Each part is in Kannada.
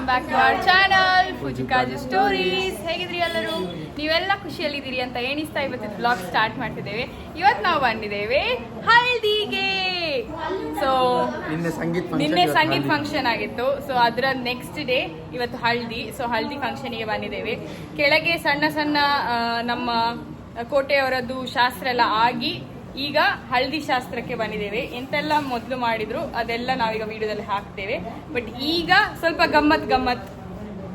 Welcome back to our channel Fujikazu stories ಹೇಗಿದ್ರಿ ಎಲ್ಲರೂ? ನೀವೆಲ್ಲ ಖುಷಿಯಲ್ಲಿದ್ದೀರಿ ಅಂತ ಎಣಿಸ್ತಾ ಇವತ್ತು ಬ್ಲಾಗ್ ಸ್ಟಾರ್ಟ್ ಮಾಡ್ತಿದ್ದೇವೆ. ಇವತ್ತು ನಾವು ಬಂದಿದ್ದೇವೆ ಹಲ್ದಿಗೆ ಸೊ ನಿನ್ನೆ ಸಂಗೀತ್ ಫಂಕ್ಷನ್ ಆಗಿತ್ತು. ಸೊ ಅದರ ನೆಕ್ಸ್ಟ್ ಡೇ ಇವತ್ತು ಹಲ್ದಿ ಸೊ ಹಲ್ದಿ ಫಂಕ್ಷನ್ಗೆ ಬಂದಿದ್ದೇವೆ. ಕೆಳಗೆ ಸಣ್ಣ ಸಣ್ಣ ನಮ್ಮ ಕೋಟೆಯವರದ್ದು ಶಾಸ್ತ್ರ ಎಲ್ಲ ಆಗಿ ಈಗ ಹಳದಿ ಶಾಸ್ತ್ರಕ್ಕೆ ಬಂದಿದ್ದೇವೆ. ಎಂತೆಲ್ಲ ಮೊದಲು ಮಾಡಿದ್ರು ಅದೆಲ್ಲ ನಾವೀಗ ವಿಡಿಯೋದಲ್ಲಿ ಹಾಕ್ತೇವೆ. ಬಟ್ ಈಗ ಸ್ವಲ್ಪ ಗಮ್ಮತ್ ಗಮ್ಮತ್.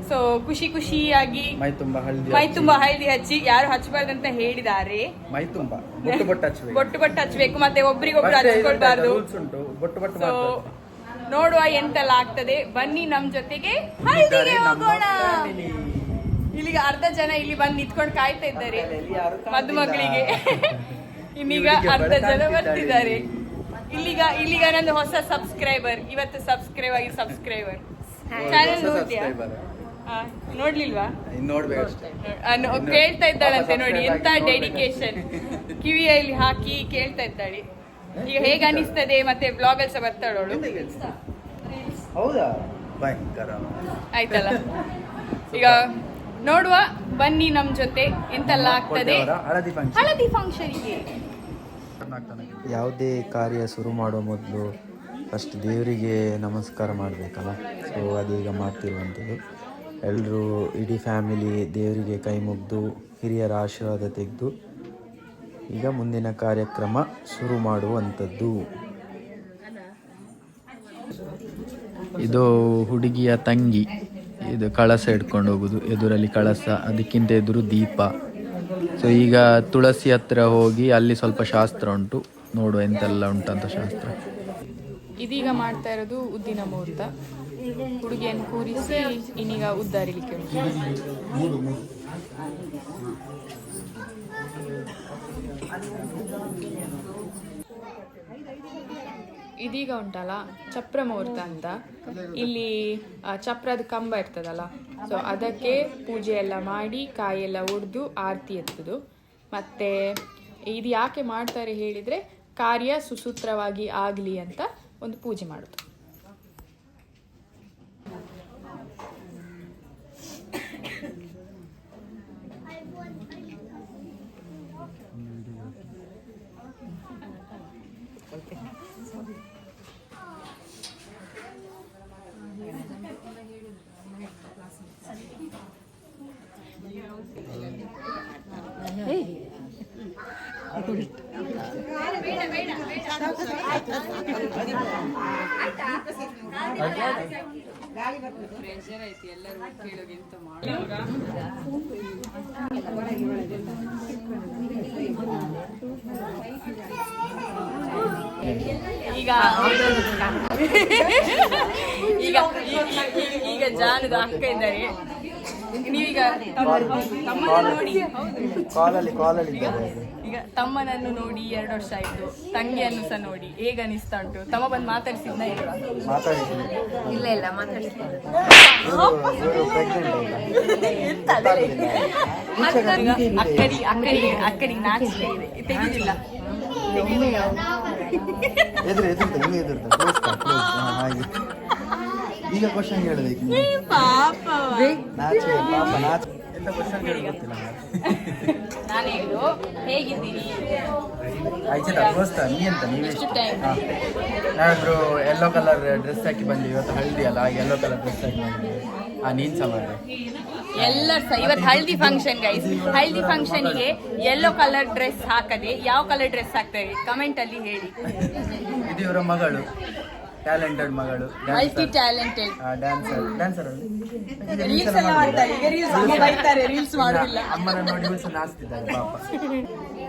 ಸೊ ಖುಷಿ ಖುಷಿಯಾಗಿ ಮೈ ತುಂಬಾ ಹಳದಿ ಮೈ ಹಚ್ಚಿ, ತುಂಬಾ ಹಳದಿ ಹಚ್ಚಿ ಯಾರು ಹಚ್ಚಬಾರ್ದಂತ ಹೇಳಿದ್ದಾರೆ. ಮೈ ತುಂಬಾ. ಬೊಟ್ಟು ಬೊಟ್ಟು ಹಚ್ಚಬೇಕು. ಬೊಟ್ಟು ಬೊಟ್ಟು ಹಚ್ಚಬೇಕು. ಮತ್ತೆ ಒಬ್ರಿಗೊಬ್ರು ಹಚ್ಕೊಳ್ಬಾರ್ದು. ಬೊಟ್ಟು ಬೊಟ್ಟು ಸೊ. ನೋಡುವ ಎಂತೆಲ್ಲ ಆಗ್ತದೆ. ಬನ್ನಿ ನಮ್ ಜೊತೆಗೆ ಹಳದಿಗೆ ಹೋಗೋಣ. ಇಲ್ಲಿಗೆ ಅರ್ಧ ಜನ ಇಲ್ಲಿ ಬಂದು ನಿಂತ್ಕೊಂಡು ಕಾಯ್ತಾ ಇದ್ದಾರೆ. ಮದುಮಗಳಿಗೆ. ಇನ್ನೀಗ ಅರ್ಧ ಜನ ಬರ್ತಿದ್ದಾರೆ. ಇಲ್ಲಿಗ ಇಲ್ಲಿಗ ನಂದು ಹೊಸ ಸಬ್ಸ್ಕ್ರೈಬರ್ ಇವತ್ತು ಸಬ್ಸ್ಕ್ರೈಬ್ ಆಗಿ ಸಬ್ಸ್ಕ್ರೈಬರ್ ಚಾನೆಲ್ ನೋಡ್ತೀಯಾ? ನೋಡ್ಲಿಲ್ವಾ? ಕೇಳ್ತಾ ಇದ್ದಾಳಂತೆ ನೋಡಿ ಎಂತ. ಡೆಡಿಕೇಶನ್ ಕಿವಿಯಲ್ಲಿ ಹಾಕಿ ಕೇಳ್ತಾ ಇದ್ದಾಳೆ. ಈಗ ಹೇಗೆ ಅನಿಸ್ತದೆ ಮತ್ತೆ ಬ್ಲಾಗ್ ಅಲ್ಲಿ ಸಹ ಹೌದಾ? ಆಯ್ತಲ್ಲ. ಈಗ ನೋಡುವ ಬನ್ನಿ ನಮ್ ಜೊತೆ ಎಂತೆಲ್ಲ ಆಗ್ತದೆ. ಕೋಟೆಯವರ ಹಳದಿ ಫಂಕ್ಷನ್ ಹಳದಿ ಫಂಕ್ಷನ್ಗೆ ಯಾವುದೇ ಕಾರ್ಯ ಶುರು ಮಾಡುವ ಮೊದಲು ಫಸ್ಟ್ ದೇವರಿಗೆ ನಮಸ್ಕಾರ ಮಾಡಬೇಕಲ್ಲ? ಸೊ ಅದೀಗ ಮಾಡ್ತಿರುವಂಥದ್ದು. ಎಲ್ಲರೂ ಇಡೀ ಫ್ಯಾಮಿಲಿ ದೇವರಿಗೆ ಕೈ ಮುಗ್ದು ಹಿರಿಯರ ಆಶೀರ್ವಾದ ತೆಗೆದು ಈಗ ಮುಂದಿನ ಕಾರ್ಯಕ್ರಮ ಶುರು ಮಾಡುವಂಥದ್ದು. ಇದು ಹುಡುಗಿಯ ತಂಗಿ. ಇದು ಕಳಸ ಇಟ್ಕೊಂಡು ಹೋಗೋದು, ಎದುರಲ್ಲಿ ಕಳಸ, ಅದಕ್ಕಿಂತ ಎದುರು ದೀಪ. ಸೊ ಈಗ ತುಳಸಿ ಹತ್ರ ಹೋಗಿ ಅಲ್ಲಿ ಸ್ವಲ್ಪ ಶಾಸ್ತ್ರ ಉಂಟು. ನೋಡುವ ಎಂತೆಲ್ಲ ಉಂಟಂತ ಶಾಸ್ತ್ರ. ಇದೀಗ ಮಾಡ್ತಾ ಇರೋದು ಉದ್ದಿನ ಮುಹೂರ್ತ. ಹುಡುಗಿಯನ್ನು ಕೂರಿಸಿ, ಇನ್ನೀಗ ಉದ್ದಾರಿಲಿಕ್ಕೆ ಇದೀಗ ಉಂಟಲ್ಲ ಚಪ್ರ ಮುಹೂರ್ತ ಅಂತ. ಇಲ್ಲಿ ಚಪ್ರದ ಕಂಬ ಇರ್ತದಲ್ಲ ಸೊ ಅದಕ್ಕೆ ಪೂಜೆ ಎಲ್ಲ ಮಾಡಿ ಕಾಯೆಲ್ಲ ಒಡೆದು ಆರತಿ ಎತ್ತದು. ಮತ್ತೆ ಇದು ಯಾಕೆ ಮಾಡ್ತಾರೆ ಹೇಳಿದ್ರೆ, ಕಾರ್ಯ ಸುಸೂತ್ರವಾಗಿ ಆಗಲಿ ಅಂತ ಒಂದು ಪೂಜೆ ಮಾಡೋದು. ಈಗ ಈಗ ಈಗ- ಜಾನದ ಅಕ್ಕ ಇದ್ದಾರೆ. ನೀವೀಗ ಕಾಲಲ್ಲಿ ಕಾಲಲ್ಲಿ ಇದ್ದಾರೆ. ಈಗ ತಮ್ಮನನ್ನು ನೋಡಿ ಎರಡು ವರ್ಷ ಆಯ್ತು. ತಂಗಿಯನ್ನು ಸಹ ನೋಡಿ. ಹೇಗೆ ಅನಿಸ್ತಾ ಉಂಟು? ತಮ್ಮ ಬಂದು ಮಾತಾಡಿಸಿದ್ನ ಇಲ್ವಾ? ಇಲ್ಲ ಇಲ್ಲ ಅಕ್ಕಡಿ ಅಕ್ಕಡಿ ಅಕ್ಕಡಿ ನಾಚಿಕೆ ಇದೆ. ತೆಗಿದಿಲ್ಲ. ಎದುರು ಎದುರ್ತ ಹಿಂಗೆ ಎದುರ್ತ ಕ್ಲೋಸ್ ಕ್ಲೋಸ್ ಹಾಗೆ. ಈಗ ಕ್ವಶನ್ ಹೇಳಬೇಕು. ಪಾಪ. ನಾಚೆ ಪಾಪ ನಾಚೆ ಎಂತ ಕ್ವಶನ್ ಹೇಳಿ ಗೊತ್ತಿಲ್ಲ. ನಾನು ಹೇಳುದು ಹೇಗಿದ್ದೀರಿ? ಆಯ್ತಲ್ಲ ದೋಸ್ತ ನೀ ಅಂತ ನೀವೇ? ಎಷ್ಟು ಟೈಮ್ ಹಾ. ನಾವಿಬ್ರು ಯೆಲ್ಲೋ ಕಲರ್ ಡ್ರೆಸ್ ಹಾಕಿ ಬಂದ್ವಿ ಇವತ್ತು ಹಳದಿ ಅಲ್ಲ ಯೆಲ್ಲೋ ಕಲರ್ ಡ್ರೆಸ್ ಹಾಕಿ ಬಂದ್ವಿ. ಹಾ ನೀನ್ ಸಹ ಎಲ್ಲ ಎಲ್ಲರೂ ಸಹ ಇವತ್ತು ಹಳದಿ ಫಂಕ್ಷನ್ ಗೈಸ್ ಫಂಕ್ಷನ್ಗೆ ಯೆಲ್ಲೋ ಕಲರ್ ಡ್ರೆಸ್ ಹಾಕದೆ ಯಾವ ಕಲರ್ ಡ್ರೆಸ್ ಹಾಕ್ತಾರೆ ಕಮೆಂಟ್ ಅಲ್ಲಿ ಹೇಳಿ. ಇದು ಇವರ ಮಗಳು. ಟ್ಯಾಲೆಂಟೆಡ್ ಮಗಳು multi talented dancer dancer reels ಎಲ್ಲ ಮಾಡ್ತಾರೆ. ಈಗ ರೀಲ್ಸ್ ಅಮ್ಮ ಬೈತಾರೆ ರೀಲ್ಸ್ ಮಾಡೋದಿಲ್ಲ. ಅಮ್ಮನ ನೋಡಿ ರೀಲ್ಸ್ ನಾಚ್ತಿದ್ದಾರೆ ಪಾಪ.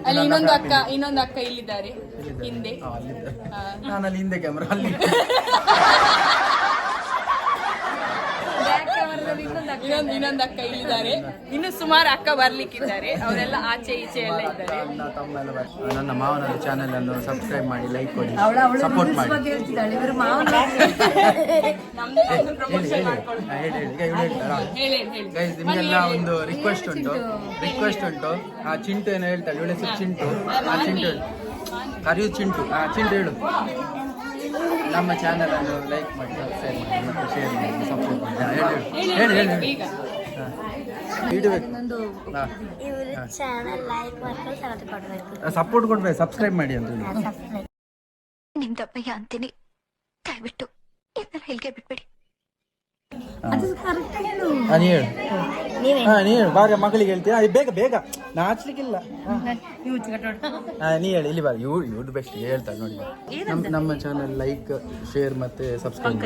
ಅಲ್ಲಿ ಇನ್ನೊಂದು ಅಕ್ಕ ಇನ್ನೊಂದು ಅಕ್ಕ ಇಲ್ಲಿದ್ದಾರೆ ಹಿಂದೆ. ನಾನು ಅಲ್ಲಿ ಹಿಂದೆ ಕ್ಯಾಮೆರಾ ಅಲ್ಲಿ. ಇನ್ನೊಂದು ಇನ್ನೊಂದು ಅಕ್ಕ ಇಲ್ಲಿದ್ದಾರೆ. ಇನ್ನು ಸುಮಾರು ಅಕ್ಕ ಬರ್ಲಿಕ್ಕಿದ್ದಾರೆ. ಅವರೆಲ್ಲ ಆಚೆ ಈಚೆ ಎಲ್ಲ ಇದ್ದಾರೆ. ಅಣ್ಣ ತಮ್ಮ ಎಲ್ಲ ಬರ್ತಾರೆ. ನನ್ನ ಮಾವನ ಚಾನೆಲ್ ಅನ್ನು ಸಬ್ಸ್ಕ್ರೈಬ್ ಮಾಡಿ ಲೈಕ್ ಕೊಡಿ ಸಪೋರ್ಟ್ ಮಾಡಿ. ಹೇಳ್ತಿದ್ದಾಳೆ. ಇವರು ಮಾವನ ನಮ್ದು ಹೇಳಿ ಪ್ರಮೋಷನ್ ಹೇಳಿ. ಮಾಡ್ಕೊಳ್ಳಿ ಹಾ, ಹೇಳಿ. ಹೇಳಿ ಈಗ ಇವ್ರು ಹೇಳ್ತಾರಾ. ಹೇಳಿ ಹೇಳಿ. ಗೈಸ್ ನಿಮಗೆಲ್ಲ ಒಂದು ರಿಕ್ವೆಸ್ಟ್ ಉಂಟು. ರಿಕ್ವೆಸ್ಟ್ ಉಂಟು. ಆ ಚಿಂಟು ಏನೋ ಹೇಳ್ತಾಳೆ. ಇವಳ ಹೆಸರು ಚಿಂಟು. ಆ ಚಿಂಟು ಕರಿಯು ಕರೆಯು ಚಿಂಟು. ಆ ಚಿಂಟು ಹೇಳು. ನಮ್ಮ ಚಾನಲ್ ಅನ್ನು ಲೈಕ್ ಮಾಡಿ ಸಬ್ಸ್ಕ್ರೈಬ್ ಮಾಡಿ ಮತ್ತು ಶೇರ್ ಮಾಡಿ. ಸಪೋರ್ಟ್ ಕೊಡಬೇಕು. ಸಬ್ಸ್ಕ್ರೈಬ್ ಮಾಡಿ ಅಂತ ಹೇಳಿ. ನಿಮ್ ದಪ್ಪಯ್ಯ ಅಂತೀನಿ. ದಯವಿಟ್ಟು ಇದನ್ನ ಹೇಳಿಕೆ ಬಿಟ್ಬಿಡಿ. ಹಾ ನೀ ಹೇಳು. ಹಾ ನೀ ಹೇಳು. ಬಾಗ ಮಗಳಿಗೆ ಹೇಳ್ತೀಯಾ? ಬೇಗ ಬೇಗ. ನಾಚ್ಲಿಕ್ಕಿಲ್ಲ ಹಾ. ನೀ ಹೇಳಿ. ಇಲ್ಲಿ ಬಾ. ಇವ್ ಇವ್ದು ಬೆಸ್ಟ್ ಹೇಳ್ತಾರೆ ನೋಡಿ. ನಮ್ಮ ನಮ್ಮ ಚಾನಲ್ ಲೈಕ್ ಶೇರ್ ಮತ್ತೆ ಸಬ್ಸ್ಕ್ರೈಬ್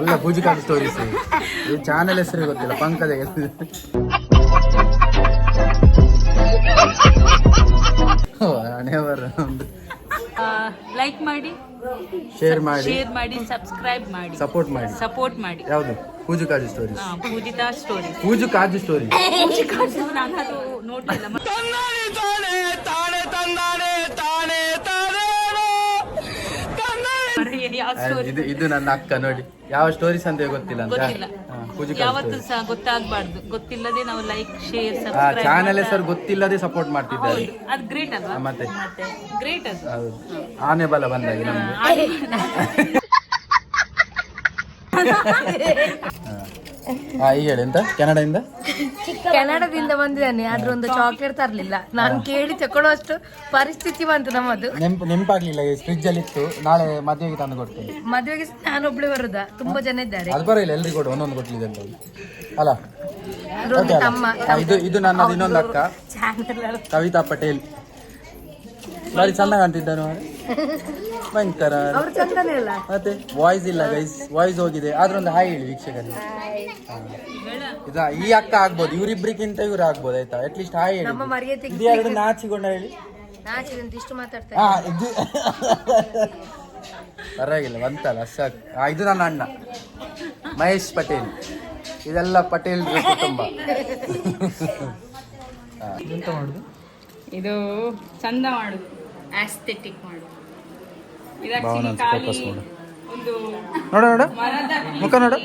ಅಲ್ಲ ಪೂಜಿಕಾಡಿ ಸ್ಟೋರೀಸ್ ಈ ಚಾನಲ್ ಹೆಸರು ಗೊತ್ತಿಲ್ಲ. ಪಂಕಜ ಹಣೆವರ ಒಂದು ಲೈಕ್ ಮಾಡಿ ಶೇರ್ ಮಾಡಿ. ಶೇರ್ ಮಾಡಿ ಸಬ್ಸ್ಕ್ರೈಬ್ ಮಾಡಿ. ಸಪೋರ್ಟ್ ಮಾಡಿ. ಸಪೋರ್ಟ್ ಮಾಡಿ. ಯಾವುದು? Puju Kaju stories story Poojitha story Puju Kaju story ನಾನು ಅದು ನೋಡ್ಲಿಲ್ಲ ಮತ್ತೆ ಯಾವ ಸ್ಟೋರಿ ಇದು ಇದು ನನ್ನ ಅಕ್ಕ ನೋಡಿ. ಯಾವ ಸ್ಟೋರೀಸ್ ಅಂತ ಗೊತ್ತಿಲ್ಲ ಅಂತ. ಗೊತ್ತಿಲ್ಲ. ಪೂಜು ಯಾವತ್ತು ಸಹ ಗೊತ್ತಾಗ್ಬಾರ್ದು. ಗೊತ್ತಿಲ್ಲದೆ ನಾವು ಲೈಕ್ ಶೇರ್ ಚಾನೆಲ್ ಹೆಸರು ಗೊತ್ತಿಲ್ಲದೆ ಸಪೋರ್ಟ್ ಮಾಡ್ತಿದ್ದಾರೆ. ಅದು ಗ್ರೇಟ್ ಅಲ್ವಾ? ಮತ್ತೆ. ಗ್ರೇಟ್ ಅದು. ಹೌದು. ಆನೆ ಬಲ ಬಂದಾಗಿ ನಮ್ಗೆ. ಈಗ ಹೇಳಿ ಎಂತ? ಕೆನಡಾದಿಂದ ಕೆನಡಾದಿಂದ ಬಂದಿದ್ದಾನೆ ಆದ್ರೆ ಒಂದು ಚಾಕ್ಲೇಟ್ ತರಲಿಲ್ಲ. ನಾನು ಕೇಳಿ ತಕೊಳ್ಳುವಷ್ಟು ಪರಿಸ್ಥಿತಿ ಬಂತು ನಮ್ಮದು. ನೆಂಪು ನೆಂಪಾಗ್ಲಿಲ್ಲ ಫ್ರಿಜ್ ಅಲ್ಲಿ ಇತ್ತು. ನಾಳೆ ಮದುವೆಗೆ ತಂದು ಕೊಡ್ತೇನೆ. ಮದುವೆಗೆ ನಾನೊಬ್ಳೆ ಬರುದಾ? ತುಂಬಾ ಜನ ಇದ್ದಾರೆ. ಅದು ಇಲ್ಲ ಎಲ್ರಿಗೂ ಕೊಡು ಒಂದೊಂದು ಕೊಟ್ಟಿದೆ ಅಂತ. ಅಲ್ಲ. ಅದ್ರೊಂದು? ತಮ್ಮ ಇದು ಇದು ನನ್ನದು ಇನ್ನೊಂದು ಅಕ್ಕ. ಕವಿತಾ ಪಟೇಲ್. ಬಾರಿ ಚಂದ ಕಾಣ್ತಿದ್ದಾನು ಭಯಂಕರ. ಅವ್ರು ಚಂದನೇ ಅಲ್ಲ. ಮತ್ತೆ ವಾಯ್ಸ್ ಇಲ್ಲ ಗೈಸ್ ವಾಯ್ಸ್ ಹೋಗಿದೆ. ಆದ್ರೊಂದು ಒಂದು ಹಾಯ್ ಹೇಳಿ ವೀಕ್ಷಕರಿಗೆ. ಇದು ಈ ಅಕ್ಕ ಆಗ್ಬೋದು. ಇವ್ರಿಬ್ರಿಗಿಂತ ಇವ್ರು ಆಗ್ಬೋದು ಆಯ್ತಾ? ಅಟ್ಲೀಸ್ಟ್ ಹಾಯ್ ಹೇಳಿ. ಇದು ಎರಡು ನಾಚಿಕೊಂಡ ಹೇಳಿ. ನಾಚಿದಂತ ಇಷ್ಟು ಮಾತಾಡ್ತಾರೆ ಹಾ ಇದು ಪರವಾಗಿಲ್ಲ ಬಂತಲ್ಲ ಸಾಕು ಇದು ನನ್ನ ಅಣ್ಣ. ಮಹೇಶ್ ಪಟೇಲ್. ಇದೆಲ್ಲ ಪಟೇಲ್ ಕುಟುಂಬ. ಎಂತ ಮಾಡುದು? ಇದು ಚಂದ ಮಾಡುದು. ಆಸ್ಥೆಟಿಕ್ ಮಾಡುದು ಇದು ಭಾವನಾ actually focus ಖಾಲಿ ಮಾಡು. ಒಂದು ನೋಡ ನೋಡ. ಮರದ ಮುಖ ನೋಡು.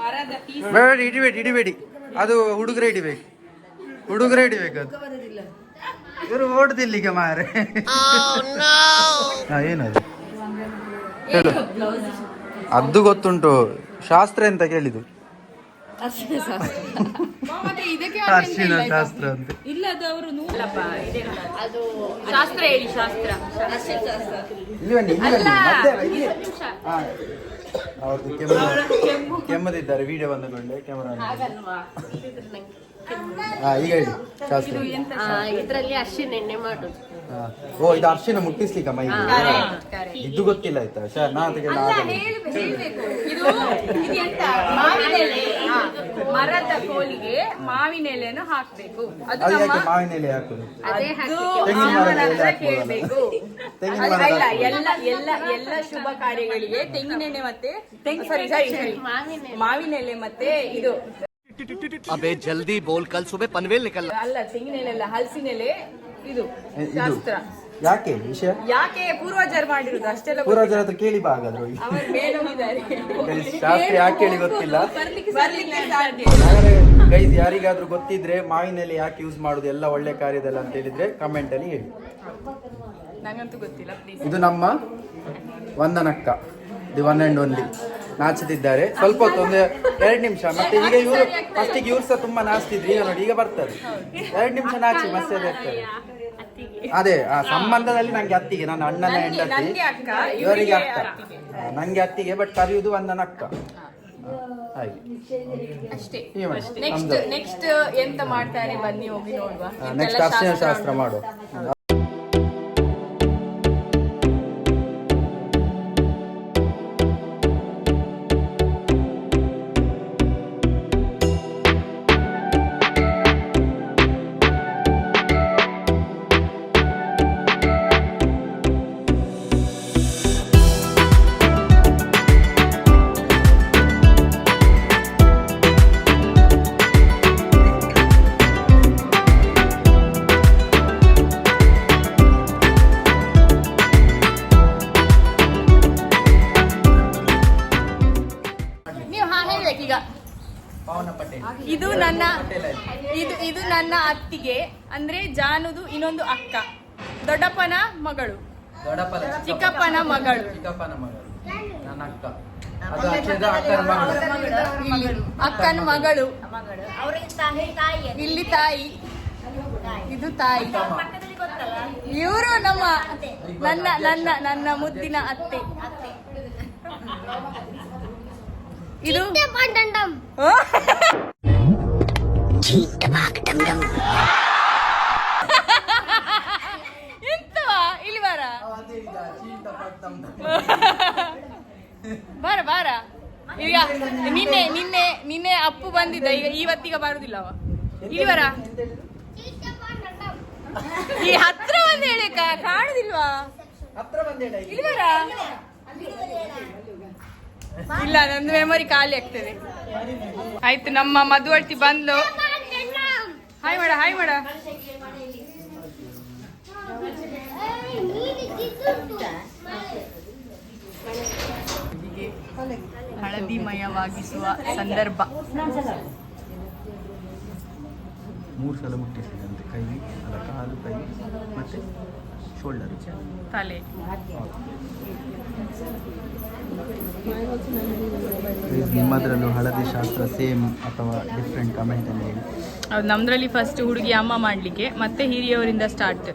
ಮರದ ಪೀಸ್ ಬೇಡ ಹಿಡಿಬೇಡಿ ಹಿಡಿಬೇಡಿ ಅದು ಹುಡುಗರೇ ಹಿಡಿಬೇಕು ಹುಡುಗರೇ ಹಿಡಿಬೇಕು ಅದು. ಇವರು ಓಡುದಿಲ್ಲ ಈಗ ಮಾರೆ. ಹಾ, ಏನದು ಹೇಳು. ಅದು ಗೊತ್ತುಂಟು. ಶಾಸ್ತ್ರ ಎಂತ ಕೇಳಿದು ಮತ್ತೆ ಇದಕ್ಕೆ ಅರ್ಶಿನ ಶಾಸ್ತ್ರ ಅಂತ. ಇಲ್ಲ ಅದು ಅವರು ನೂಲಪ್ಪ ಇದೆ ಅದು ಶಾಸ್ತ್ರ ಹೇಳಿ ಶಾಸ್ತ್ರ. ಅರ್ಶಿನ ಶಾಸ್ತ್ರ. ಇಲ್ಲಿ ಬನ್ನಿ ಇಲ್ಲಿ. ಅವ್ರದ್ದು ಕೆಮ್ಮು ಕೆಮ್ಮದಿದ್ದಾರೆ ವಿಡಿಯೋ ಬಂದುಕೊಂಡೆ ಕ್ಯಾಮರಾ ಈಗ ಹೇಳಿ. ಶಾಸ್ತ್ರ. ಇದರಲ್ಲಿ ಅರ್ಶಿನ ಎಣ್ಣೆ ಮಾಡೋದು. ಓ ಇದು ಅರ್ಶಿನ ಮುಟ್ಟಿಸ್ಲಿಕ್ಕ ಮೈ ಇದು ಗೊತ್ತಿಲ್ಲ ಆಯ್ತಾ? ಶಾ ನಾ ಹಾ. ಮರದ ಕೋಲಿಗೆ ಮಾವಿನ ಎಲೆಯನ್ನು ಹಾಕ್ಬೇಕು. ಅದು ಯಾಕೆ ಮಾವಿನ ಎಲೆ ಹಾಕುದು? ಅದು ತೆಂಗಿನ ಮರದ ಎಲೆ ಹತ್ರ ಕೇಳ್ಬೇಕು. ತೆಂಗಿನ ಅಲ್ಲ, ಮರದ ಇಲ್ಲ ಎಲ್ಲ ಎಲ್ಲ ಎಲ್ಲ ಶುಭ ಕಾರ್ಯಗಳಿಗೆ ತೆಂಗಿನೆಣ್ಣೆ ಮತ್ತೆ ತೆಂಗಿನ ಸರಿ ಸರಿ ಮಾವಿನ ಎಲೆ ಮತ್ತೆ ಇದು. ಅಬೇ ಜಲ್ದಿ ಬೋಲ್ ಕಲ್ ಸುಬೆ ಪನ್ವೇಲ್ ನಿಕಲ್ಲ ಅಲ್ಲ ತೆಂಗಿನೆಲೆಲ್ಲ ಹಲಸಿನೆಲೆ ಇದು ಶಾಸ್ತ್ರ. ಯಾಕೆ ವಿಷಯ? ಯಾಕೆ ಪೂರ್ವಜರು ಮಾಡಿರೋದು? ಅಷ್ಟೆಲ್ಲ ಪೂರ್ವಜರ ಹತ್ರ ಕೇಳಿ ಬಾ ಹಾಗಾದ್ರು ಅವರು ಮೇಲೋಗಿದ್ದಾರೆ. ಶಾಸ್ತ್ರ ಯಾಕೆ ಹೇಳಿ ಗೊತ್ತಿಲ್ಲ ಬರ್ಲಿಕ್ಕೆ ಬರ್ಲಿಕ್ಕೆ ಗೈಸ್ ಯಾರಿಗಾದ್ರೂ ಗೊತ್ತಿದ್ರೆ ಮಾವಿನೆಲೆ ಯಾಕೆ ಯೂಸ್ ಮಾಡೋದು? ಎಲ್ಲ ಒಳ್ಳೆ ಕಾರ್ಯದಲ್ಲ ಅಂತ ಹೇಳಿದ್ರೆ ಕಮೆಂಟ್ ಅಲ್ಲಿ ಹೇಳಿ. ನಂಗಂತೂ ಗೊತ್ತಿಲ್ಲ ಪ್ಲೀಸ್ ಇದು ನಮ್ಮ ವಂದನಕ್ಕ. ದಿ ಒನ್ ಆ್ಯಂಡ್ ಓನ್ಲಿ ನಾಚುತ್ತಿದ್ದಾರೆ ಸ್ವಲ್ಪ ಹೊತ್ತು ಒಂದು ಎರಡು ನಿಮಿಷ. ಮತ್ತೆ ಈಗ ಇವರು ಫಸ್ಟಿಗೆ ಇವ್ರು ಸಹ ತುಂಬಾ ನಾಚ್ತಿದ್ರು. ಈಗ ನೋಡಿ ಈಗ ಬರ್ತಾರೆ ಎರಡು ನಿಮಿಷ ನಾಚಿ ಮತ್ತೆ ಅದೇ ಅದೇ ಆ ಸಂಬಂಧದಲ್ಲಿ ನಂಗೆ ಅತ್ತಿಗೆ ನನ್ನ ಅಣ್ಣನ ಹೆಂಡತಿ. ಇವರಿಗೆ ಅಕ್ಕ. ನಂಗೆ ಅತ್ತಿಗೆ ಬಟ್ ಕರೆಯುವುದು ಒಂದ ಅಕ್ಕ. ಹಾಗೆ. ಅಷ್ಟೇ. ನೆಕ್ಸ್ಟ್. ನೆಕ್ಸ್ಟ್ ಎಂತ ಮಾಡ್ತಾರೆ? ಬನ್ನಿ ಹೋಗಿ ನೋಡುವ. ನೆಕ್ಸ್ಟ್ ಅರ್ಶಿನ ಶಾಸ್ತ್ರ ಶಾಸ್ತ್ರ ಅಂದ್ರೆ ಜಾನುದು ಇನ್ನೊಂದು ಅಕ್ಕ. ದೊಡ್ಡಪ್ಪನ ಮಗಳು. ದೊಡ್ಡಪ್ಪನ ಚಿಕ್ಕಪ್ಪನ ಮಗಳು. ಚಿಕ್ಕಪ್ಪನ ಮಗಳು. ನನ್ನ ಅಕ್ಕ. ಅದು ಅಕ್ಕನ ಮಗಳು. ಅಕ್ಕನ ಮಗಳು. ಇಲ್ಲಿ ತಾಯಿ. ಇದು ತಾಯಿ. ಇವರು ನಮ್ಮ ನನ್ನ ನನ್ನ ನನ್ನ ಮುದ್ದಿನ ಅತ್ತೆ. ಇದು ಓ! ಎಂತವಾ ಇಲ್ಲಿ ಬಾರ ಬಾರ. ಈಗ ನಿನ್ನೆ ನಿನ್ನೆ ನಿನ್ನೆ ಅಪ್ಪು ಬಂದಿದ್ದ, ಈಗ ಇವತ್ತೀಗ ಬರುದಿಲ್ಲ ಅವ. ಇಲ್ಲಿ ಬರ. ಈ ಹತ್ರ ಬಂದು ಹೇಳಿ ಕಾಣುದಿಲ್ವಾ? ಇಲ್ಲಿ ಬರ. ಇಲ್ಲ, ನಂದು ಮೆಮೊರಿ ಖಾಲಿ ಆಗ್ತದೆ. ಆಯ್ತು, ನಮ್ಮ ಮದುವಳ್ತಿ ಬಂದು ಹಾಯ್ ಮಾಡ ಹಾಯ್ ಮಾಡ ಹಳದಿಮಯವಾಗಿಸುವ ಸಂದರ್ಭ. ಮೂರು ಸಲ ಮುಟ್ಟಿಸಿದಂತೆ ಕೈ ಕಾಲು ಕೈ ಮತ್ತೆ ಶೋಲ್ಡರ್. ತಲೆ. ನಿಮ್ಮದ್ರಲ್ಲೂ ಹಳದಿ ಶಾಸ್ತ್ರ ಸೇಮ್ ಅಥವಾ ಡಿಫ್ರೆಂಟ್ ಕಮೆಂಟ್ ಅಲ್ಲಿ ಹೇಳಿ. ಹೌದು ನಮ್ದ್ರಲ್ಲಿ ಫಸ್ಟ್ ಹುಡುಗಿ ಅಮ್ಮ ಮಾಡ್ಲಿಕ್ಕೆ ಮತ್ತೆ ಹಿರಿಯವರಿಂದ ಸ್ಟಾರ್ಟ್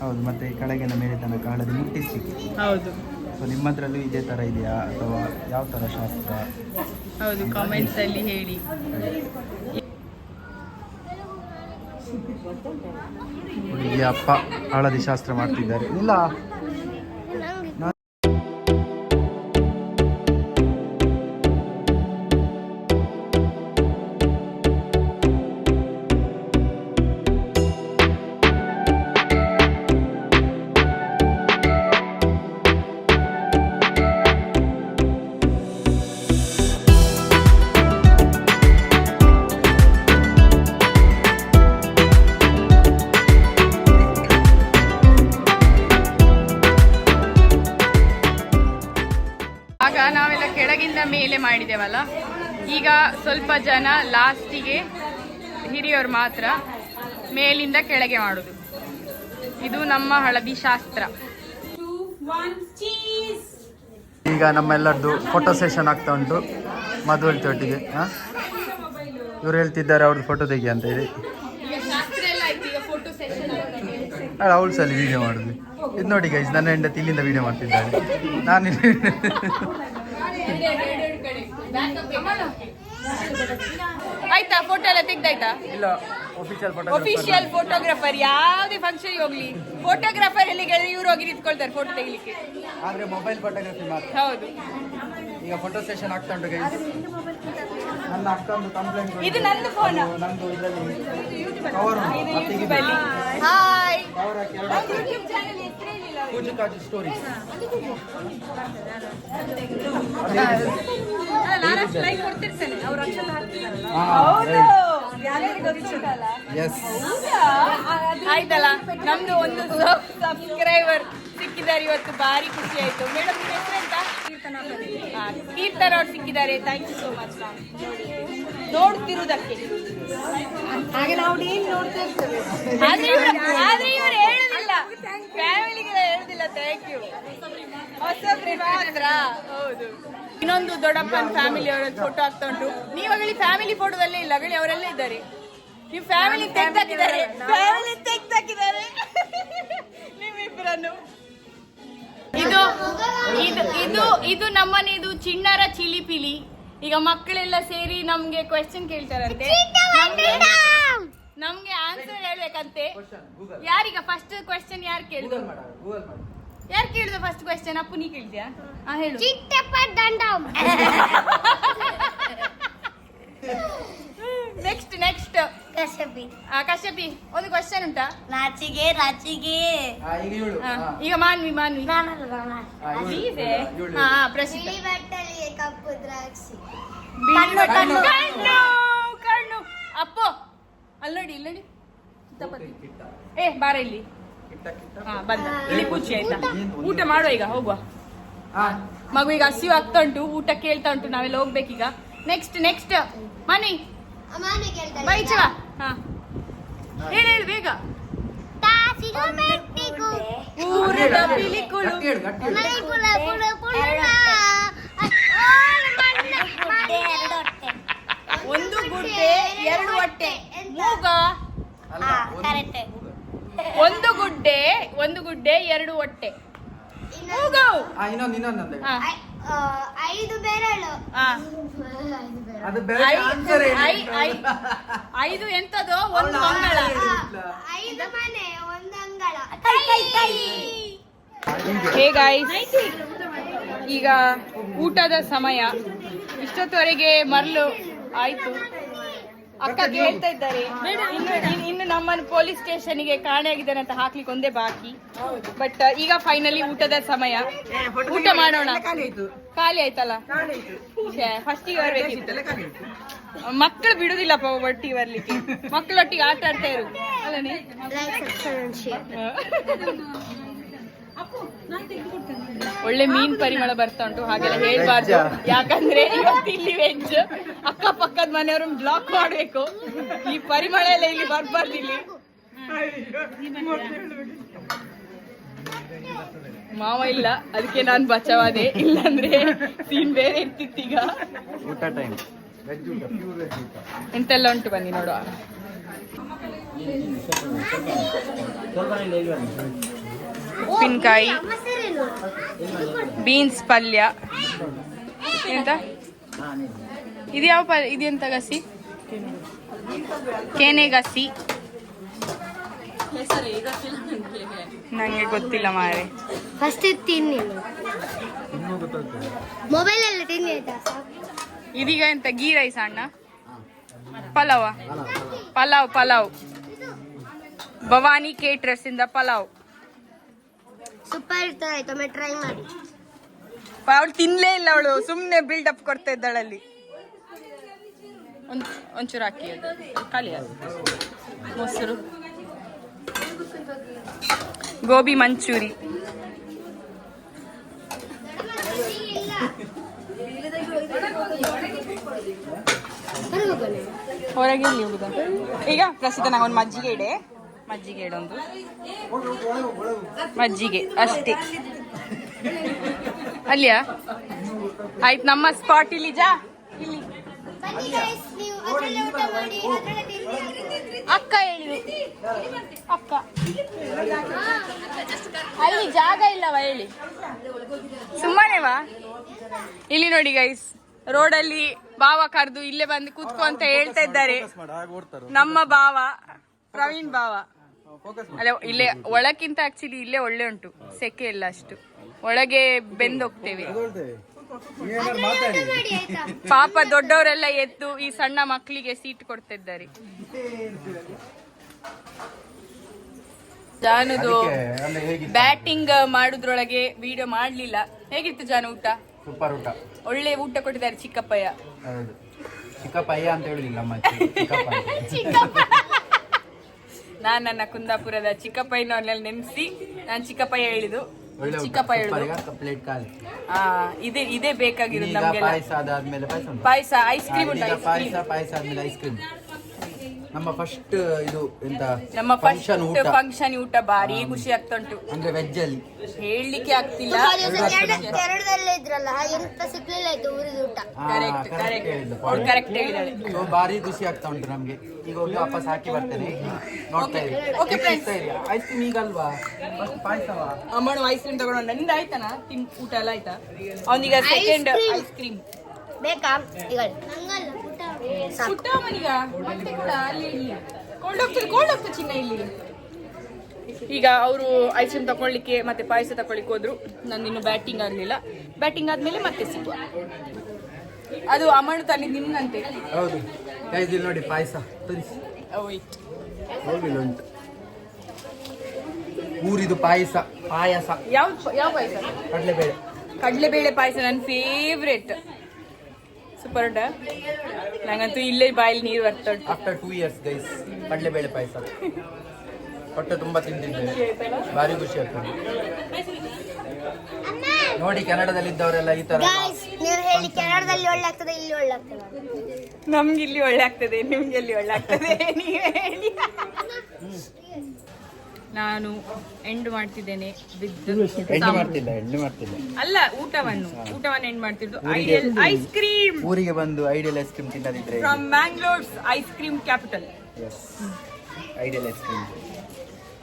ಹೌದು ಮತ್ತೆ ಕೆಳಗಿನ ಮೇಲೆ ತನಕ ಹಳದಿ ಮುಟ್ಟಿಸ್ಲಿಕ್ಕೆ ಹೌದು. ಸೊ ನಿಮ್ಮದ್ರಲ್ಲೂ ಇದೇ ಥರ ಇದೆಯಾ? ಅಥವಾ ಯಾವ ಥರ ಶಾಸ್ತ್ರ? ಹೌದು ಕಾಮೆಂಟ್ಸ್ ಅಲ್ಲಿ ಹೇಳಿ. ಅಪ್ಪ ಹಳದಿ ಶಾಸ್ತ್ರ ಮಾಡ್ತಿದ್ದಾರೆ. ಇಲ್ಲ ಮಾಡಿದ್ದೇವಲ್ಲ ಈಗ ಸ್ವಲ್ಪ ಜನ ಲಾಸ್ಟಿಗೆ ಹಿರಿಯವರು ಮಾತ್ರ ಮೇಲಿಂದ ಕೆಳಗೆ ಮಾಡುದು. ಇದು ನಮ್ಮ ಹಳದಿ ಶಾಸ್ತ್ರ. ಈಗ ನಮ್ಮೆಲ್ಲರದ್ದು ಫೋಟೋ ಸೆಷನ್ ಆಗ್ತಾ ಉಂಟು. ಮದುವೆ ಒಟ್ಟಿಗೆ ಇವ್ರು ಹೇಳ್ತಿದ್ದಾರೆ ಅವ್ರದ್ದು ಫೋಟೋ ತೆಗಿ ಅಂತ ಹೇಳಿ. ಶಾಸ್ತ್ರ ಎಲ್ಲ ಆಯ್ತು ಈಗ ಫೋಟೋ ಸೆಷನ್ ಅಲ್ಲ ಅವಳು ಸಲ ವಿಡಿಯೋ ಮಾಡಿದ್ವಿ ಇದು ನೋಡಿ ಗೈಸ್ ನನ್ನ ಹೆಂಡತಿ ಇಲ್ಲಿಂದ ವಿಡಿಯೋ ಮಾಡ್ತಿದ್ದಾಳೆ. ನಾನು ಆಯ್ತಾ ಫೋಟೋ ಎಲ್ಲ ತೆಗ್ದಾಯ್ತಾ? ಇಲ್ಲ ಒಫಿಷಿಯಲ್ ಫೋಟೋ ಒಫಿಷಿಯಲ್ ಫೋಟೋಗ್ರಾಫರ್ ಯಾವುದೇ ಫಂಕ್ಷನ್ ಹೋಗ್ಲಿ. ಫೋಟೋಗ್ರಾಫರ್ ಎಲ್ಲಿ ಇವ್ರು ಹೋಗಿ ನಿಂತ್ಕೊಳ್ತಾರೆ ಫೋಟೋ ತೆಗಿಲಿಕ್ಕೆ. ಆದ್ರೆ ಮೊಬೈಲ್ ಫೋಟೋಗ್ರಫಿ ಮಾತ್ರ. ಹೌದು. ಈಗ ಫೋಟೋ ಸೆಷನ್ ಆಗ್ತಾ ಉಂಟು ಗೈಸ್ ನನ್ನ ಅಕ್ಕ ಒಂದು ಕಂಪ್ಲೇಂಟ್ ಇದು ನಂದು ಫೋನ್ ನಂದು ಇದರಲ್ಲಿ ಕವರ್ ಇದು ಯೂಟ್ಯೂಬ್ ಅಲ್ಲಿ. ಹಾಯ್ ಯೂಟ್ಯೂಬ್ ಚಾನಲ್ ಹೆಸರೇನಿಲ್ಲ ಪೂಜೆ ಕಾಜು ಸ್ಟೋರಿ ಆಯ್ತಲ್ಲ. ನಮ್ದು ಒಂದು ಸಬ್ಸ್ಕ್ರೈಬರ್ ಸಿಕ್ಕಿದ್ದಾರೆ. ಇವತ್ತು ಭಾರಿ ಖುಷಿ ಆಯ್ತು. ಮೇಡಮ್ ನಿಮ್ಮ ಹೆಸರು ಎಂತ? ಕೀರ್ತನ ಅವ್ರು ಸಿಕ್ಕಿದ್ದಾರೆ. Thank you so much ma'am ನೋಡ್ತಿರುವುದಕ್ಕೆ. ಹಾಗೆ ನಾವು ಡೈಲಿ ನೋಡ್ತಾ ಇರ್ತೇವೆ. ಆದ್ರೆ ಇವ್ರು ಆದ್ರೆ ಇವರು ಹೇಳುದಿಲ್ಲ. ಫ್ಯಾಮಿಲಿಗೆಲ್ಲ ಹೇಳುದಿಲ್ಲ. ಥ್ಯಾಂಕ್ ಯು ಹೊಸಬ್ರಿ ಮಾತ್ರ. ಹೌದು. ಇನ್ನೊಂದು ದೊಡ್ಡಪ್ಪನ ಫ್ಯಾಮಿಲಿ ಅವರ ಫೋಟೋ ಆಗ್ತಾ ಉಂಟು ನೀವು ಅಗಲಿ ಫ್ಯಾಮಿಲಿ ಫೋಟೋದಲ್ಲೇ ಇಲ್ಲ ಅಗಲಿ ಅವರೆಲ್ಲ ಇದ್ದಾರೆ. ನೀವು ಫ್ಯಾಮಿಲಿ ತೆಗ್ದಾಕಿದ್ದಾರೆ. ಫ್ಯಾಮಿಲಿ ತೆಗ್ದಾಕಿದ್ದಾರೆ. ನಿಮ್ಮಿಬ್ಬರನ್ನು ಇದು ಇದು ಇದು ಇದು ನಮ್ಮನೆದು ಚಿಣ್ಣರ ಚಿಲಿಪಿಲಿ. ಈಗ ಮಕ್ಕಳೆಲ್ಲ ಸೇರಿ ನಮ್ಗೆ ಕ್ವೆಶ್ಚನ್ ಕೇಳ್ತಾರಂತೆ. ನಮ್ಗೆ ನಮ್ಗೆ ಆನ್ಸರ್ ಹೇಳ್ಬೇಕಂತೆ. ಯಾರೀಗ ಫಸ್ಟ್ ಕ್ವೆಶ್ಚನ್ ಯಾರು ಕೇಳಿದ್ರು ಯಾರು ಕೇಳಿದ ಫಸ್ಟ್ ಕ್ವೆಶ್ಚನ್ ಅಪ್ಪು ನೀ ಕೇಳಿದ್ಯಾ ಹಾ ಹೇಳು. ನೆಕ್ಸ್ಟ್ ನೆಕ್ಸ್ಟ್ ಆ ಕಶ್ಯಪಿ ಒಂದು ಕ್ವೆಶ್ಚನ್ ಉಂಟಾ? ನಾಚಿಗೆ ರಾಚಿಗೆ. ಹಾ ಈಗ ಹಾ, ಮಾನ್ವಿ ಮಾನ್ವಿ. ನಾನಲ್ಲ ನಾನ ಹಾ, ಪ್ರಶ್ನೆ ಬಟ್ಟಲಿ ಕಪ್ಪು ದ್ರಾಕ್ಷಿ. ಕಣ್ಣು ಕಣ್ಣು. ಕಣ್ಣು ಕಣ್ಣು. ಅಪ್ಪು ಅಲ್ಲಡಿ ಇಲ್ಲಡಿ. ಕಿಟ್ಟ. ಏ ಬಾರ ಇಲ್ಲಿ. ಹಾ ಬಂದ. ಇಲ್ಲಿ ಪೂಜೆ ಆಯ್ತಾ? ಊಟ. ಮಾಡುವ ಈಗ ಹೋಗುವ. ಹಾ. ಮಗು ಈಗ ಹಸಿವು ಆಗ್ತಾ ಉಂಟು ಊಟ ಕೇಳ್ತಾ ಉಂಟು ನಾವೆಲ್ಲ ಹೋಗ್ಬೇಕೀಗ. ನೆಕ್ಸ್ಟ್ ನೆಕ್ಸ್ಟ್ ಮನಿ. ಬೈ ಕೇಳ್ತಾರೆ ಬೈಚವ ಹಾ. ಹೇಳು ಹೇಳು ಬೇಗ. ಊರದ ಪಿಲಿಕುಳು. ಒಂದು ಗುಡ್ಡೆ ಎರಡು ಹೊಟ್ಟೆ. ಮೂಗ. ಒಂದು ಗುಡ್ಡೆ ಒಂದು ಗುಡ್ಡೆ ಎರಡು ಹೊಟ್ಟೆ. ಮೂಗು ಆ, ಇನ್ನೊಂದು ಇನ್ನೊಂದು ಆ, ಐದು ಬೆರಳು. ಆ. ಅದು ಬೇರೆ ಐ- answer ಏನು? ಐ- ಐ- ಐದು ಎಂತದೋ? ಒಂದು ಮಂಗಳ. ಐದು ಮನೆ ಒಂದು ಅಂಗಳ. ಹೇ ಗಾಯ್ಸ್ ಈಗ ಊಟದ ಸಮಯ. ಇಷ್ಟೊತ್ತವರೆಗೆ ಮರಳು ಆಯ್ತು. ಅಕ್ಕ ಹೇಳ್ತಾ ಇದ್ದಾರೆ. ಇನ್ನು ಇನ್ನು- ಇನ್ನು ನಮ್ಮನ್ನು ಪೊಲೀಸ್ ಸ್ಟೇಷನ್ಗೆ ಕಾಣೆಯಾಗಿದ್ದಾನೆ ಅಂತ ಹಾಕ್ಲಿಕ್ಕೆ ಒಂದೇ ಬಾಕಿ. ಬಟ್ ಈಗ ಫೈನಲಿ ಊಟದ ಸಮಯ. ಊಟ ಮಾಡೋಣ. ಖಾಲಿ ಆಯ್ತಲ್ಲ? ಫಸ್ಟ್ ಬರ್ಬೇಕಿತ್ತು. ಮಕ್ಕಳು ಬಿಡುದಿಲ್ಲಪ್ಪ ಒಟ್ಟಿಗೆ ಬರ್ಲಿಕ್ಕೆ. ಮಕ್ಕಳೊಟ್ಟಿಗೆ ಆಟ ಆಡ್ತಾ ಇರು. ಅಲ್ಲ ನೀ ಒಳ್ಳೆ ಮೀನ್ ಪರಿಮಳ ಬರ್ತಾ ಉಂಟು ಹಾಗೆಲ್ಲ ಹೇಳ್ಬಾರ್ದು. ಯಾಕಂದ್ರೆ ಇವತ್ತು ಇಲ್ಲಿ ವೆಜ್. ಅಕ್ಕಪಕ್ಕದ ಮನೆಯವರು ಬ್ಲಾಕ್ ಮಾಡ್ಬೇಕು. ಈ ಪರಿಮಳ ಎಲ್ಲ ಇಲ್ಲಿ ಬರ್ಬಾರ್ದು ಇಲ್ಲಿ. ಮಾವ ಇಲ್ಲ ಅದಕ್ಕೆ ನಾನು ಬಚಾವಾದೆ. ಇಲ್ಲಾಂದ್ರೆ ಸೀನ್ ಬೇರೆ ಇರ್ತಿತ್ತೀಗ ಎಂತೆಲ್ಲ ಉಂಟು ಬನ್ನಿ ನೋಡುವ. ಉಪ್ಪಿನಕಾಯಿ ಬೀನ್ಸ್ ಪಲ್ಯ. ಎಂತ? ಇದು ಯಾವ ಪಲ್ಯ? ಇದೆಂತ ಗಸಿ? ಕೇನೆ ಗಸಿ. ನಂಗೆ ಗೊತ್ತಿಲ್ಲ ಮಾರೆ. ಫಸ್ಟ್ ತಿನ್ನಿ. ಮೊಬೈಲ್ ಅಲ್ಲಿ ತಿನ್ನಿ ಇದೀಗ ಎಂತ? ಗೀ ರೈಸ್ ಅಣ್ಣ? ಪಲಾವ. ಪಲಾವ್ ಪಲಾವ್. ಭವಾನಿ ಕೇಟ್ರಸ್ ಇಂದ ಪಲಾವ್. ಸೂಪರ್ ಇರ್ತದೆ ಆಯ್ತು ಟ್ರೈ ಮಾಡಿ. ಅವಳು ತಿನ್ಲೇ ಇಲ್ಲ ಅವಳು ಸುಮ್ನೆ ಬಿಲ್ಡಪ್ ಕೊಡ್ತಾ ಇದ್ದಾಳಲ್ಲಿ ಒಂದ್ ಒಂಚೂರು ಹಾಕಿ ಅದು ಖಾಲಿ ಅದು. ಮೊಸರು. ಗೋಬಿ ಮಂಚೂರಿ. ಹೊರಗೆ ಈಗ ಪ್ರಸ್ತುತ ನಂಗೊಂದು ಮಜ್ಜಿಗೆ ಇಡೆ. ಮಜ್ಜಿಗೆ ಇಡೊಂದು ಮಜ್ಜಿಗೆ ಅಷ್ಟೇ. ಅಲ್ಲಿಯಾ? ಆಯ್ತು ನಮ್ಮ ಸ್ಪಾಟ್ ಇಲ್ಲಿ ಜಾ. ಅಕ್ಕ ಹೇಳಿ ಅಕ್ಕ. ಅಲ್ಲಿ ಜಾಗ ಇಲ್ಲವ ಹೇಳಿ. ಸುಮ್ಮನೆವಾ ಇಲ್ಲಿ ನೋಡಿ ಗೈಸ್ ರೋಡಲ್ಲಿ ಬಾವ ಕರೆದು ಇಲ್ಲೇ ಬಂದು ಕೂತ್ಕೊ ಅಂತ ಹೇಳ್ತಾ ಇದ್ದಾರೆ. ನಮ್ಮ ಬಾವ ಪ್ರವೀಣ್ ಬಾವ. ಅಲ್ಲ ಇಲ್ಲೇ ಒಳಕ್ಕಿಂತ ಆಕ್ಚುಲಿ ಇಲ್ಲೇ ಒಳ್ಳೆ ಉಂಟು. ಸೆಕೆ ಇಲ್ಲ ಅಷ್ಟು. ಒಳಗೆ ಬೆಂದೋಗ್ತೇವೆ ಪಾಪ ದೊಡ್ಡವರೆಲ್ಲ ಎದ್ದು ಈ ಸಣ್ಣ ಮಕ್ಕಳಿಗೆ ಸೀಟ್ ಕೊಡ್ತಿದ್ದಾರೆ. ಜಾನುದು ಬ್ಯಾಟಿಂಗ್ ಮಾಡುದ್ರೊಳಗೆ ವಿಡಿಯೋ ಮಾಡ್ಲಿಲ್ಲ. ಹೇಗಿತ್ತು ಜಾನು ಊಟ? ಸೂಪರ್ ಊಟ. ಒಳ್ಳೆ ಊಟ ಕೊಟ್ಟಿದ್ದಾರೆ ಚಿಕ್ಕಪ್ಪಯ್ಯ. ಹೌದು. ಚಿಕ್ಕಪ್ಪಯ್ಯ ಅಂತ ಹೇಳುದಿಲ್ಲ ಅಮ್ಮ ಚಿಕ್ಕಪ್ಪ. ನಾನ್ ನನ್ನ ಕುಂದಾಪುರದ ಚಿಕ್ಕಪ್ಪಯ್ಯನವ್ರನ್ನೆಲ್ಲ ನೆನೆಸಿ ನಾನ್ ಚಿಕ್ಕಪ್ಪಯ್ಯ ಒಳ್ಳೆ ಊಟ ಚಿಕ್ಕಪ್ಪ ಸೂಪರ್ ಪ್ಲೇಟ್ ಖಾಲಿ. ಆ ಇದೇ ಇದೇ ಬೇಕಾಗಿರೋದು ಈಗ ನಮ್ಗೆಲ್ಲ. ಪಾಯಸ ಅದಾದ್ಮೇಲೆ ಪಾಯಸ ಉಂಟು? ಪಾಯಸ ಐಸ್ ಕ್ರೀಮ್ ಉಂಟು ಈಗ ಪಾಯಸ ಪಾಯಸ ಆದ್ಮೇಲೆ ಐಸ್ ಕ್ರೀಮ್ ನಮ್ಮ ಫಸ್ಟ್ ಇದು ಎಂತ ನಮ್ಮ ಫಂಕ್ಷನ್ ಫಸ್ಟ್ ಊಟ. ಫಂಕ್ಷನ್ ಊಟ ಬಾರಿ ಖುಷಿ ಆಗ್ತಾ ಉಂಟು ಅಂದ್ರೆ ವೆಜ್ ಅಲ್ಲಿ. ಹೇಳಲಿಕ್ಕೆ ಆಗ್ತಿಲ್ಲ. ಎರಡರಲ್ಲೇ ಇದ್ರಲ್ಲ ಎಂತ ಸಿಗ್ಲಿಲ್ಲ ಆಯ್ತು ಊರಿದ ಊಟ. Correct correct. ಕರೆಕ್ಟ್ ಹೇಳಿದಾಳೆ. So, ಭಾರಿ ಖುಷಿ ಆಗ್ತಾ ಉಂಟು ನಮ್ಗೆ. ಈಗ ಹೋಗಿ ವಾಪಸ್ ಹಾಕಿ ಬರ್ತೇನೆ. ನೋಡ್ತಾ ಇರಿ. Okay, friends. ಐಸ್ ಕ್ರೀಮ್ ಈಗ ಅಲ್ವಾ? ಫಸ್ಟ್ ಪಾಯಸವಾ ಅಮ್ಮನ ಐಸ್ ಕ್ರೀಮ್ ತಗೊಂಡು ನಿಂದ ಆಯ್ತಾ ತಿನ್ ಊಟ ಎಲ್ಲ ಆಯ್ತಾ? ಅವನಿಗೆ ಸೆಕೆಂಡ್ ಐಸ್ ಕ್ರೀಮ್ ಬೇಕಾ? ಈಗ ಹಂಗಲ್ಲ ಮತ್ತೆ ಕೂಡ ಅಲ್ಲಿ ಇಲ್ಲಿ. ಹೋಗ್ತದೆ ಹೋಗ್ತದೆ ಚಿನ್ನ ಇಲ್ಲಿ. ಈಗ ಅವರು ಐಸ್ ಕ್ರೀಮ್ ತಗೊಳ್ಳಿಕ್ಕೆ ಮತ್ತೆ ಪಾಯಸ ತಗೊಳ್ಳಿಕ್ಕೆ ಹೋದ್ರು. ನಂದು ಇನ್ನು ಬ್ಯಾಟಿಂಗ್ ಆಗಲಿಲ್ಲ. ಬ್ಯಾಟಿಂಗ್ ಆದ್ಮೇಲೆ ಮತ್ತೆ ಸಿಗುವ ಅದು ಅಮಣ್ಣು ತಾನೆ ನಿಮ್ಗಂತೆ. ಹೌದು. ಗೈಸ್ ಇಲ್ಲಿ ನೋಡಿ ಪಾಯಸ. ತೋರಿಸಿ. ವೈಟ್ ಹೋಗಿಲ್ಲ ಉಂಟು. ಊರಿದು ಪಾಯಸ ಪಾಯಸ. ಯಾವ ಯಾವ ಪಾಯಸ? ಕಡಲೆಬೇಳೆ. ಕಡ್ಲೆಬೇಳೆ ಪಾಯಸ ನನ್ನ ಫೇವ್ರೆಟ್ ಸೂಪರ್ ಉಂಟ? ನಂಗಂತೂ ಇಲ್ಲೇ ಬಾಯಲ್ಲಿ ನೀರು ಬರ್ತಾ ಉಂಟು. ಆಫ್ಟರ್ ಟೂ ಇಯರ್ಸ್ ಗೈಸ್ ಕಡಲೆಬೇಳೆ ಪಾಯಸ. ಹೊಟ್ಟೆ ತುಂಬಾ ತಿಂದಿದ್ದೇವೆ ಭಾರಿ ಖುಷಿ ಆಗ್ತದೆ ನೋಡಿ ಕೆನಡದಲ್ಲಿ ಇದ್ದವರೆಲ್ಲ ಈ ತರ ಹೇಳಿ ಕೆನಡಾದಲ್ಲಿ ಒಳ್ಳೆ ಆಗ್ತದೆ ಇಲ್ಲಿ ಒಳ್ಳೆ ಆಗ್ತದೆ ನಮ್ಗೆ ಇಲ್ಲಿ ಒಳ್ಳೆ ಆಗ್ತದೆ ನಿಮ್ಗೆ ಇಲ್ಲಿ ಒಳ್ಳೆ ಆಗ್ತದೆ ನೀವೇ ಹೇಳಿ. ನಾನು ಎಂಡ್ ಮಾಡ್ತಿದ್ದೇನೆ ಅಲ್ಲ ಊಟವನ್ನು ಊಟವನ್ನು ಎಂಡ್ ಮಾಡ್ತಿದ್ದು. ಐಡಿಯಲ್ ಐಸ್ ಕ್ರೀಮ್ ಊರಿಗೆ ಬಂದು ideal ice cream ತಿನ್ನದಿದ್ರೆ from Mangalore's ice cream capital ideal ice cream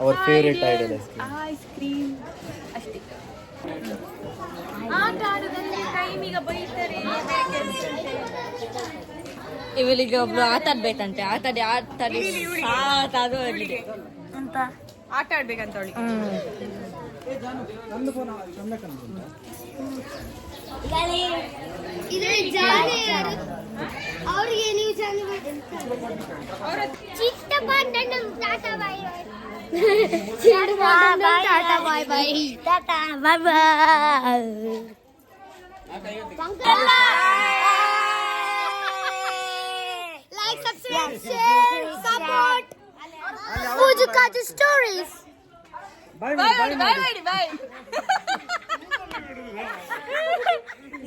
our favourite ideal ice cream ice cream ಅಷ್ಟೇ. ಆಟ ಆಡೋದಂದ್ರೆ ಟೈಮಿಗೆ ಬೈತಾರೆ ಇವಳಿಗೆ ಒಬ್ರು ಆತಾಡ್ಬೇಕಂತೆ ಆತಾಡಿ ಆಟಾಡಿ ಆಟಾಡಿ ಸಾಕಾಗೋ ಇವ್ಳಿಗೆ. ಅಂತ ಆಟ ಆಡ್ಬೇಕಂತ ಅವಳಿಗೆ. ಅವ್ರಿಗೆ ನೀವು ಜಾಲಿ ಅವರ ಚಿಕ್ಕಪ್ಪ ನನ್ನ tata bye bye tata bye bye. Tata bye bye. Like subscribe share support Kaju stories Bye, bye, bye, bye,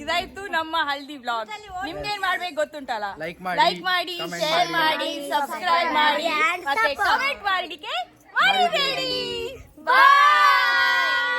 ಇದಾಯ್ತು ನಮ್ಮ ಹಲ್ದಿ ಬ್ಲಾಗ್ ನಿಮ್ಗೆ ಏನ್ ಮಾಡ್ಬೇಕು ಗೊತ್ತುಂಟಲ್ಲ? ಲೈಕ್ ಮಾಡಿ, ಲೈಕ್ ಮಾಡಿ ಶೇರ್ ಮಾಡಿ, ಮಾಡಿ ಸಬ್ಸ್ಕ್ರೈಬ್ ಮಾಡಿ. and ಮತ್ತೆ. ಕಮೆಂಟ್ ಮಾಡಿಕ್ಕೆ ಮರಿಬೇಡಿ. ಬಾಯ್